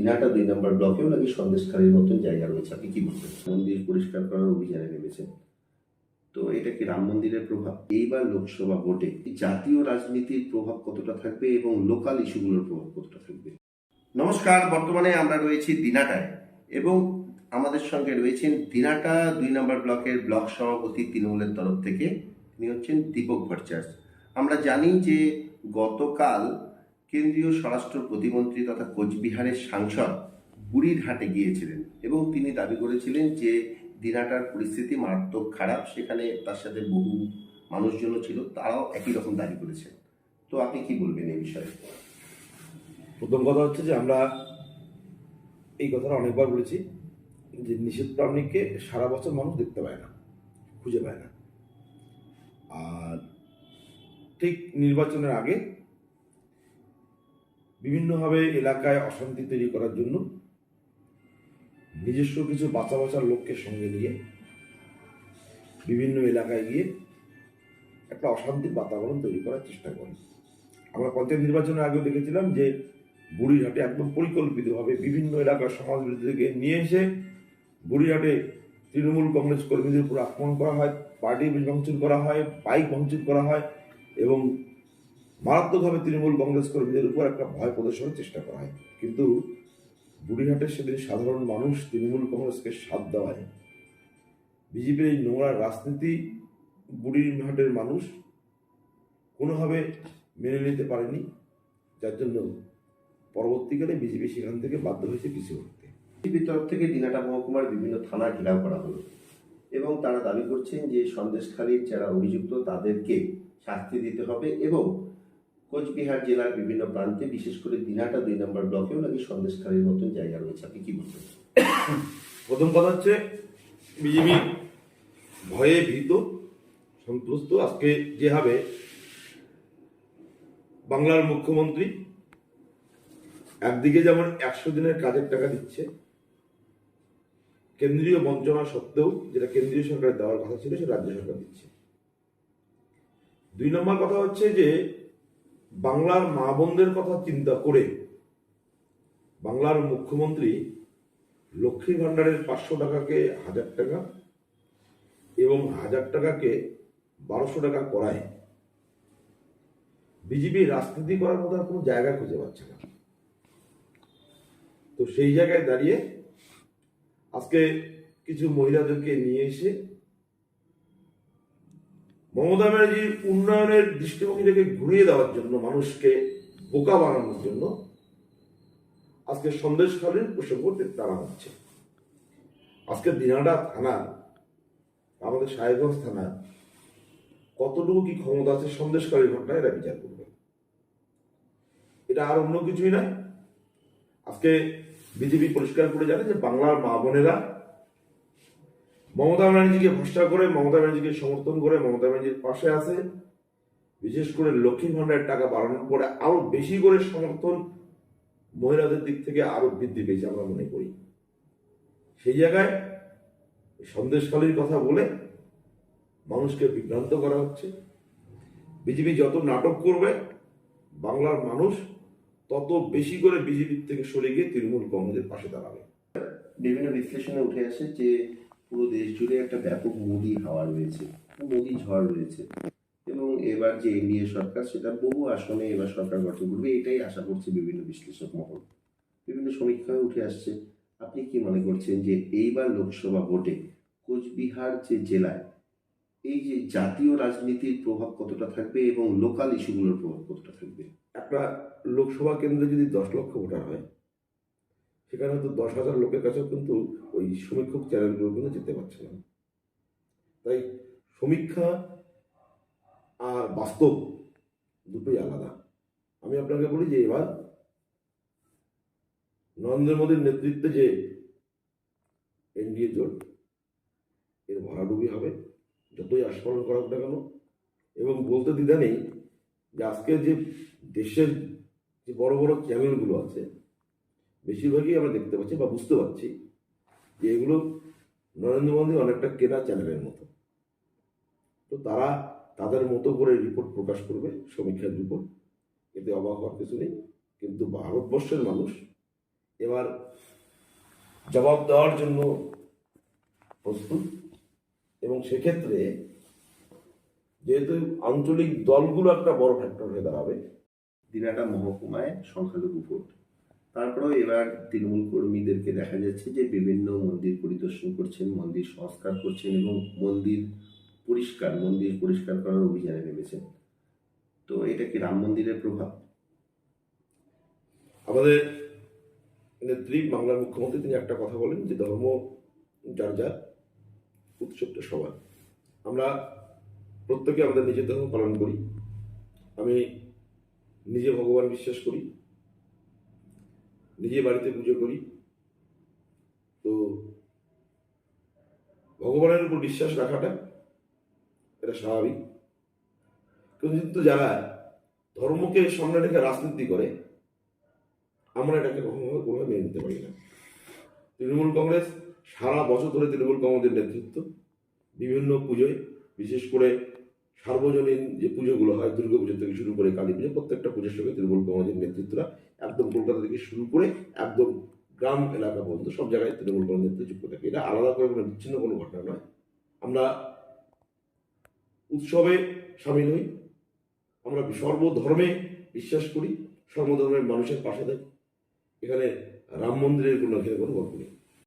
দিনাটা দুই নম্বর ব্লকেও নাকি সন্দেশখালীর মতন জায়গা রয়েছে। আপনি কি বলবেন? মন্দির পরিষ্কার করার অভিযানে নেমেছেন। তো এটা কি রাম মন্দিরের প্রভাব? এইবার লোকসভা ভোটে জাতীয় রাজনীতির প্রভাব কতটা থাকবে এবং লোকাল ইস্যুগুলোর প্রভাব কতটা থাকবে? নমস্কার, বর্তমানে আমরা রয়েছি দিনাটায় এবং আমাদের সঙ্গে রয়েছেন দিনাটা দুই নম্বর ব্লকের ব্লক সভাপতি তৃণমূলের তরফ থেকে। তিনি হচ্ছেন দীপক ভট্টাচার্য। আমরা জানি যে গতকাল কেন্দ্রীয় স্বরাষ্ট্র প্রতিমন্ত্রী তথা কোচবিহারের সাংসদ বুড়িরহাটে গিয়েছিলেন এবং তিনি দাবি করেছিলেন যে দিনাটার পরিস্থিতি মারাত্মক খারাপ, সেখানে তার সাথে বহু মানুষজনও ছিল, তারাও একই রকম দাবি করেছেন। তো আপনি কি বলবেন এই বিষয়ে? প্রথম কথা হচ্ছে যে আমরা এই কথাটা অনেকবার বলেছি যে নিষেধ প্রাণীকে সারা বছর মানুষ দেখতে পায় না, খুঁজে পায় না। আর ঠিক নির্বাচনের আগে বিভিন্নভাবে এলাকায় অশান্তি তৈরি করার জন্য নিজস্ব কিছু বাঁচা বাঁচার লোককে সঙ্গে নিয়ে বিভিন্ন এলাকায় গিয়ে একটা অশান্তির বাতাবরণ তৈরি করার চেষ্টা করে। আমরা পঞ্চায়েত নির্বাচনের আগেও দেখেছিলাম যে বুড়িরহাটে একদম পরিকল্পিতভাবে বিভিন্ন এলাকার সমাজ সমাজবিরোধীদেরকে নিয়ে এসে বুড়িরহাটে তৃণমূল কংগ্রেস কর্মীদের উপর আক্রমণ করা হয়, পার্টি ভাঙচুর করা হয়, বাইক ভাঙচুর করা হয় এবং মারাত্মকভাবে তৃণমূল কংগ্রেস কর্মীদের উপর একটা ভয় প্রদর্শনের চেষ্টা করা হয়। কিন্তু বুড়িরহাটে সেদিন সাধারণ মানুষ তৃণমূল কংগ্রেসকে সাথ দেওয়ায়। বিজেপির এই নোংরা রাজনীতি বুড়িরহাটের মানুষ কোনোভাবে মেনে নিতে পারেনি, যার জন্য পরবর্তীকালে বিজেপি সেখান থেকে বাধ্য হয়েছে পিছিয়ে উঠতে বিজেপির তরফ থেকে দিনাটা মহকুমার বিভিন্ন থানা ঘেরাও করা হলো এবং তারা দাবি করছেন যে সন্দেশখালীর যারা অভিযুক্ত তাদেরকে শাস্তি দিতে হবে এবং কোচবিহার জেলার বিভিন্ন প্রান্তে, বিশেষ করে দিনাটা দুই নম্বর ব্লকেও নাকি সন্দেশখালীর মতন জায়গা রয়েছে। আপনি কি বলবেন? প্রথম কথা হচ্ছে, বিজেপি ভয়ে ভীত, সন্তুষ্ট। আজকে যেভাবে বাংলার মুখ্যমন্ত্রী একদিকে যেমন একশো দিনের কাজের টাকা দিচ্ছে, কেন্দ্রীয় বঞ্চনা সত্ত্বেও যেটা কেন্দ্রীয় সরকার দেওয়ার কথা ছিল, সেটা রাজ্য সরকার দিচ্ছে। দুই নম্বর কথা হচ্ছে যে বাংলার মা বোনদের কথা চিন্তা করে বাংলার মুখ্যমন্ত্রী লক্ষ্মী ভাণ্ডারের পাঁচশো টাকাকে হাজার টাকা এবং হাজার টাকাকে বারোশো টাকা করায়। বিজেপি রাজনীতি করার মতো কোনো জায়গা খুঁজে পাচ্ছে না। তো সেই জায়গায় দাঁড়িয়ে আজকে কিছু মহিলাদেরকে নিয়ে এসে মমতা ব্যানার্জির উন্নয়নের দৃষ্টিভঙ্গিটাকে ঘুরিয়ে দেওয়ার জন্য, মানুষকে বোকা বানানোর জন্য আজকে সন্দেশখালীর প্রসঙ্গ টানা হচ্ছে। আজকে দিনাডা থানা, আমাদের সাহেবগঞ্জ থানা, কতটুকু কি ক্ষমতা আছে সন্দেশকারীর ঘটনায় এরা বিচার করবে। এটা আর অন্য কিছুই না আজকে বিজেপি পরিষ্কার করে জানে যে বাংলার মা বোনেরা মমতা ব্যানার্জিকে ভরসা করে, মমতা ব্যানার্জিকে সমর্থন করে, মমতা ব্যানার্জির পাশে আছে। বিশেষ করে লক্ষ্মী ভাণ্ডারের টাকা বাড়ানোর পরে আরও বেশি করে সমর্থন মহিলাদের দিক থেকে আরও বৃদ্ধি পেয়েছে আমরা মনে করি। সেই জায়গায় সন্দেশকালীর কথা বলে মানুষকে বিভ্রান্ত করা হচ্ছে। বিজেপি যত নাটক করবে, বাংলার মানুষ তত বেশি করে বিজেপির থেকে সরে গিয়ে তৃণমূল কংগ্রেসের পাশে দাঁড়াবে। বিভিন্ন বিশ্লেষণে উঠে আসে যে পুরো দেশ জুড়ে একটা ব্যাপক মোদি হাওয়া রয়েছে, মোদি ঝড় রয়েছে। এবং এবার যে এনডিএ সরকার, সেটা বহু আসনে এবার সরকার গঠন করবে, এটাই আশা করছে বিভিন্ন বিশ্লেষক মহল। বিভিন্ন সমীক্ষায় উঠে আসছে। আপনি কি মনে করছেন যে এইবার লোকসভা ভোটে কোচবিহার যে জেলায়, এই যে জাতীয় রাজনীতির প্রভাব কতটা থাকবে এবং লোকাল ইস্যুগুলোর প্রভাব কতটা থাকবে? একটা লোকসভা কেন্দ্রে যদি দশ লক্ষ ভোটার হয় সেখানে তো দশ হাজার লোকের কাছেও কিন্তু ওই সমীক্ষক চ্যানেলগুলো কিন্তু যেতে পারছে না। তাই সমীক্ষা আর বাস্তব দুটোই আলাদা। আমি আপনাকে বলি যে এবার নরেন্দ্র মোদীর নেতৃত্বে যে এনডিএ জোট, এর ভরাডুবি হবে, যতই আস্ফলন করা হোক না কেন। এবং বলতে দ্বিধা নেই যে আজকে যে দেশের যে বড় বড় চ্যানেলগুলো আছে বেশিরভাগই আমরা দেখতে পাচ্ছি বা বুঝতে পারছি যে এগুলো নরেন্দ্র মোদী অনেকটা কেনা চ্যানেলের মতো। তো তারা তাদের মতো করে রিপোর্ট প্রকাশ করবে, সমীক্ষার রিপোর্ট এতে অবাক হওয়ার কিছু নেই। কিন্তু ভারতবর্ষের মানুষ এবার জবাব দেওয়ার জন্য প্রস্তুত। এবং সেক্ষেত্রে যেহেতু আঞ্চলিক দলগুলো একটা বড় ফ্যাক্টর হয়ে দাঁড়াবে দিনাটা মহকুমায় সংখ্যালঘু ভোট। তারপরেও এবার তৃণমূল কর্মীদেরকে দেখা যাচ্ছে যে বিভিন্ন মন্দির পরিদর্শন করছেন, মন্দির সংস্কার করছেন এবং মন্দির পরিষ্কার মন্দির পরিষ্কার করার অভিযানে নেমেছেন। তো এটা কি রাম মন্দিরের প্রভাব? আমাদের নেত্রী, বাংলার মুখ্যমন্ত্রী, তিনি একটা কথা বলেন যে ধর্ম যার যার, উৎসবটা সবার। আমরা প্রত্যেকে আমাদের নিজের ধর্ম পালন করি। আমি নিজে ভগবান বিশ্বাস করি। নিজে বাড়িতে পুজো করি। তো ভগবানের উপর বিশ্বাস রাখাটা এটা স্বাভাবিক। কিন্তু যারা ধর্মকে সামনে রেখে রাজনীতি করে, আমরা এটাকে কখনোভাবে কোনোভাবে মেনে নিতে পারি না। তৃণমূল কংগ্রেস সারা বছর ধরে তৃণমূল কংগ্রেসের নেতৃত্ব, বিভিন্ন পুজোয়, বিশেষ করে সার্বজনীন যে পুজোগুলো হয়, দুর্গা পুজো থেকে শুরু করে কালী পুজো, প্রত্যেকটা পুজোর সঙ্গে তৃণমূল কংগ্রেসের নেতৃত্বরা একদম কলকাতা থেকে শুরু করে একদম গ্রাম এলাকা পর্যন্ত, সব জায়গায় তৃণমূল কংগ্রেস যুক্ত থাকে। এটা আলাদা করে কোনো বিচ্ছিন্ন কোনো ঘটনা নয়। আমরা উৎসবে সামিল হই। আমরা সর্বধর্মে বিশ্বাস করি, সর্বধর্মের মানুষের পাশে থাকি। এখানে রাম মন্দিরের কোনো কোনো গল্প নেই।